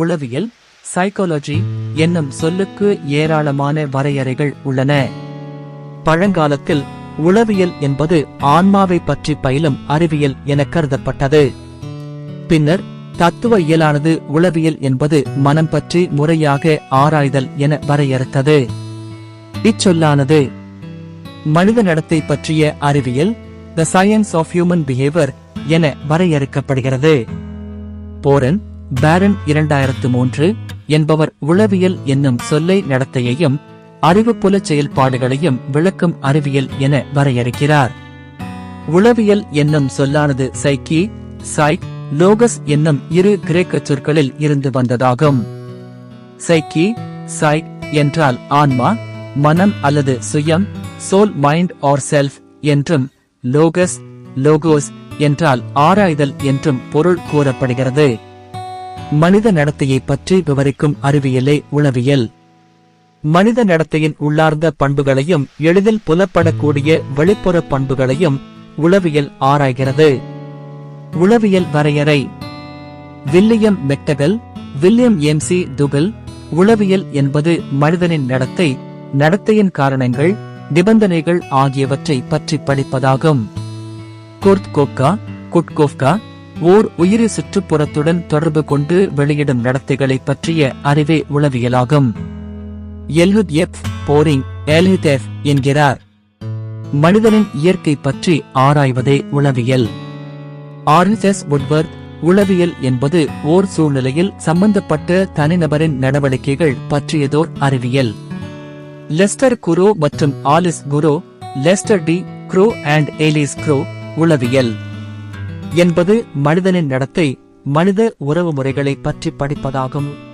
உளவியல் சைக்காலஜி என்னும் சொல்லுக்கு ஏராளமான வரையறைகள் உள்ளன. பழங்காலத்தில் உளவியல் என்பது ஆன்மாவை பற்றி பயிலும் அறிவியல் என கருதப்பட்டது. பின்னர் தத்துவ இயலானது உளவியல் என்பது மனம் பற்றி முறையாக ஆராய்தல் என வரையறுத்தது. இச்சொல்லானது மனித நடத்தை பற்றிய அறிவியல் the science of human behaviour என வரையறுக்கப்படுகிறது. போரன் பேரன் இரண்டாயிரத்து மூன்று என்பவர் உளவியல் என்னும் சொல்லை நடத்தையையும் அறிவுப்புல செயல்பாடுகளையும் விளக்கும் அறிவியல் என வரையறுக்கிறார். உளவியல் என்னும் சொல்லானது சைக்கி சைக் லோகஸ் என்னும் இரு கிரேக்க சொற்களில் இருந்து வந்ததாகும். சைக்கி சைக் என்றால் ஆன்மா மனம் அல்லது சுயம் சோல் மைண்ட் ஆர் செல்ஃப் என்றும் லோகஸ் லோகோஸ் என்றால் ஆராய்தல் என்றும் பொருள் கூறப்படுகிறது. மனித நடத்தையை பற்றி விவரிக்கும் அறிவியலே உளவியல். மனித நடத்தையின் உள்ளார்ந்த பண்புகளையும் எளிதில் புலப்படக்கூடிய வெளிப்புற பண்புகளையும் உளவியல் ஆராய்கிறது. உளவியல் வரையறை. William McDougall William McDougall உளவியல் என்பது மனிதனின் நடத்தை நடத்தையின் காரணங்கள் நிபந்தனைகள் ஆகியவற்றை பற்றி படிப்பதாகும். குர்த்கோப்கா குட்கோப்கா ஓர் உயிரி சுற்றுப்புறத்துடன் தொடர்பு கொண்டு வெளியிடும் நடத்தைகளை பற்றிய அறிவே உளவியலாகும். எல்ஹுத் எப் போரிங் எல்ஹுதெஃப் என்கிறார். மனிதனின் இயற்கை பற்றி ஆராய்வதே உளவியல். ஆர்எஸ்எஸ் உட்வர்த் உளவியல் என்பது ஓர் சூழ்நிலையில் சம்பந்தப்பட்ட தனிநபரின் நடவடிக்கைகள் பற்றியதோர் அறிவியல். லெஸ்டர் குரோ மற்றும் Alice Crow Lester D. Crow and Alice Crow உளவியல். என்பது மனிதனின் நடத்தை மனித உறவு முறைகளை பற்றி படிப்பதாகும்.